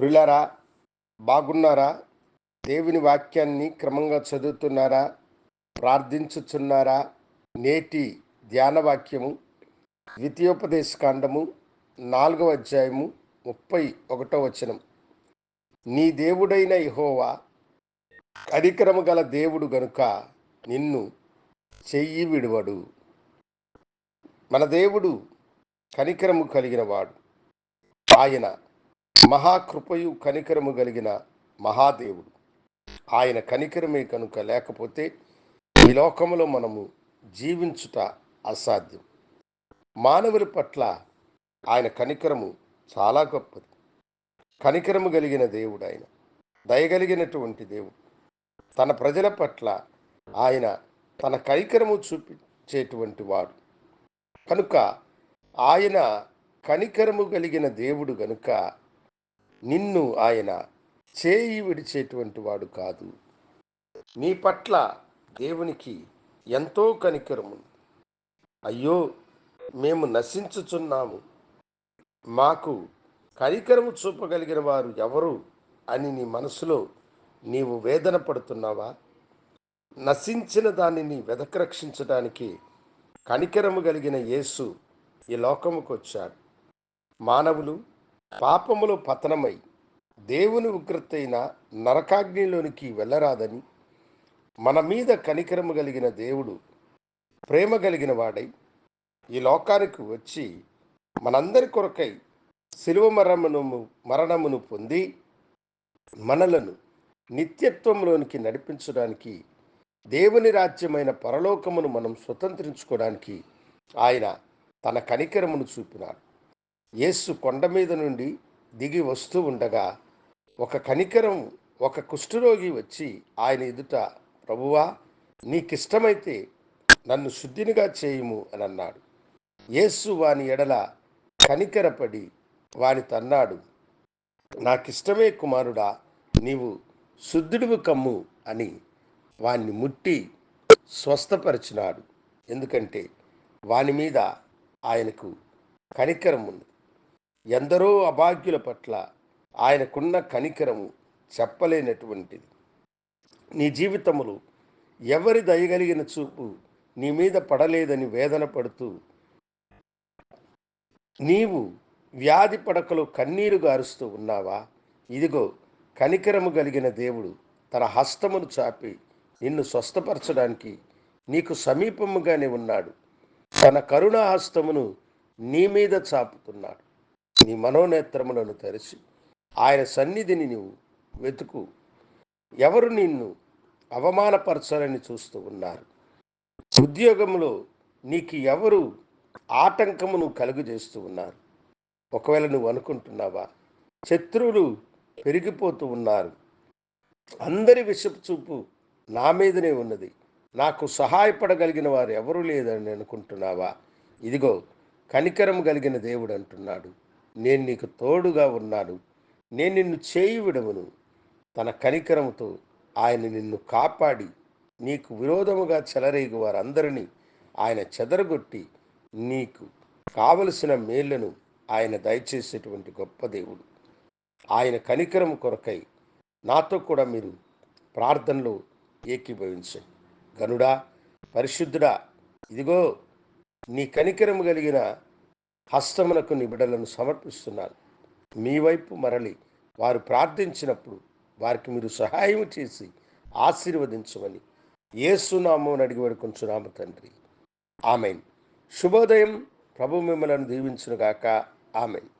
ప్రిలారా బాగున్నారా? దేవుని వాక్యాన్ని క్రమంగా చదువుతున్నారా? ప్రార్థించుచున్నారా? నేటి ధ్యాన వాక్యము ద్వితీయోపదేశ కాండము నాలుగవ అధ్యాయము ముప్పై ఒకటో వచనం. నీ దేవుడైన ఇహోవా కనికరము గల దేవుడు గనుక నిన్ను చెయ్యి విడువడు. మన దేవుడు కనికరము కలిగిన వాడు. ఆయన మహాకృపయు కనికరము కలిగిన మహాదేవుడు. ఆయన కనికరమే కనుక లేకపోతే ఈ లోకములో మనము జీవించుట అసాధ్యం. మానవుల పట్ల ఆయన కనికరము చాలా గొప్పది. కనికరము కలిగిన దేవుడు ఆయన. దయగలిగినటువంటి దేవుడు. తన ప్రజల పట్ల ఆయన తన కనికరము చూపించేటువంటి వాడు. కనుక ఆయన కనికరము కలిగిన దేవుడు గనుక నిన్ను ఆయన చేయి విడిచేటువంటి వాడు కాదు. నీ పట్ల దేవునికి ఎంతో కనికరము. అయ్యో మేము నశించుచున్నాము. మాకు కనికరము చూపగలిగిన వారు ఎవరు అని నీ మనసులో నీవు వేదన పడుతున్నావా? నశించిన దానిని వెదకరక్షించడానికి కనికరము కలిగిన యేసు ఈ లోకముకు వచ్చాడు మానవులు పాపములో పతనమై దేవుని ఉగ్రతైన నరకాగ్నిలోనికి వెళ్ళరాదని మన మీద కనికరము కలిగిన దేవుడు ప్రేమ కలిగిన వాడై ఈ లోకానికి వచ్చి మనందరి కొరకై శిలువ మరణమును మరణమును పొంది మనలను నిత్యత్వంలోనికి నడిపించడానికి దేవుని రాజ్యమైన పరలోకమును మనం స్వతంత్రించుకోవడానికి ఆయన తన కనికరమును చూపినాడు. యేసు కొండ మీద నుండి దిగి వస్తూ ఉండగా ఒక కనికరం ఒక కుష్ఠరోగి వచ్చి ఆయన ఎదుట ప్రభువా నీకిష్టమైతే నన్ను శుద్ధినిగా చేయుము అని అన్నాడు. యేసు వాని ఎడల కనికరపడి వాని తన్నాడు. నాకిష్టమే కుమారుడా నీవు శుద్ధుడివి కమ్ము అని వాణ్ణి ముట్టి స్వస్థపరిచినాడు. ఎందుకంటే వాని మీద ఆయనకు కనికరం ఉంది. ఎందరో అభాగ్యుల పట్ల ఆయనకున్న కనికరము చెప్పలేనటువంటిది. నీ జీవితములు ఎవరి దయగలిగిన చూపు నీ మీద పడలేదని వేదన పడుతూ నీవు వ్యాధి పడకలో కన్నీరు గారుస్తూ ఉన్నావా? ఇదిగో కనికరము కలిగిన దేవుడు తన హస్తమును చాపి నిన్ను స్వస్థపరచడానికి నీకు సమీపముగానే ఉన్నాడు. తన కరుణా హస్తమును నీ మీద చాపుతున్నాడు. నీ మనోనేత్రములను తెరిచి ఆయన సన్నిధిని నీవు వెతుకు. ఎవరు నిన్ను అవమానపరచాలని చూస్తూ ఉన్నారు? ఉద్యోగంలో నీకు ఎవరు ఆటంకమును కలుగజేస్తూ ఉన్నారు? ఒకవేళ నువ్వు అనుకుంటున్నావా? శత్రువులు పెరిగిపోతూ ఉన్నారు. అందరి విషపు చూపు నా మీదనే ఉన్నది. నాకు సహాయపడగలిగిన వారు ఎవరూ లేదని అనుకుంటున్నావా? ఇదిగో కనికరం కలిగిన దేవుడు అంటున్నాడు. నేను నీకు తోడుగా ఉన్నాను. నేను నిన్ను చేయి విడవను. తన కనికరముతో ఆయన నిన్ను కాపాడి నీకు విరోధముగా చెలరేగు వారందరినీ ఆయన చెదరగొట్టి నీకు కావలసిన మేళ్ళను ఆయన దయచేసేటువంటి గొప్ప దేవుడు. ఆయన కనికరము కొరకై నాతో కూడా మీరు ప్రార్థనలో ఏకీభవించండి. గనుడా పరిశుద్ధుడా ఇదిగో నీ కనికరము కలిగిన హస్తమునకు నిబిడలను బిడ్డలను సమర్పిస్తున్నాను మీ వైపు మరలి వారు ప్రార్థించినప్పుడు వారికి మీరు సహాయం చేసి ఆశీర్వదించమని ఏసునామం అడిగి వేడుకొంచున్నాము తండ్రి. ఆమెన్. శుభోదయం. ప్రభు మిమ్మలను దీవించునుగాక. ఆమెన్.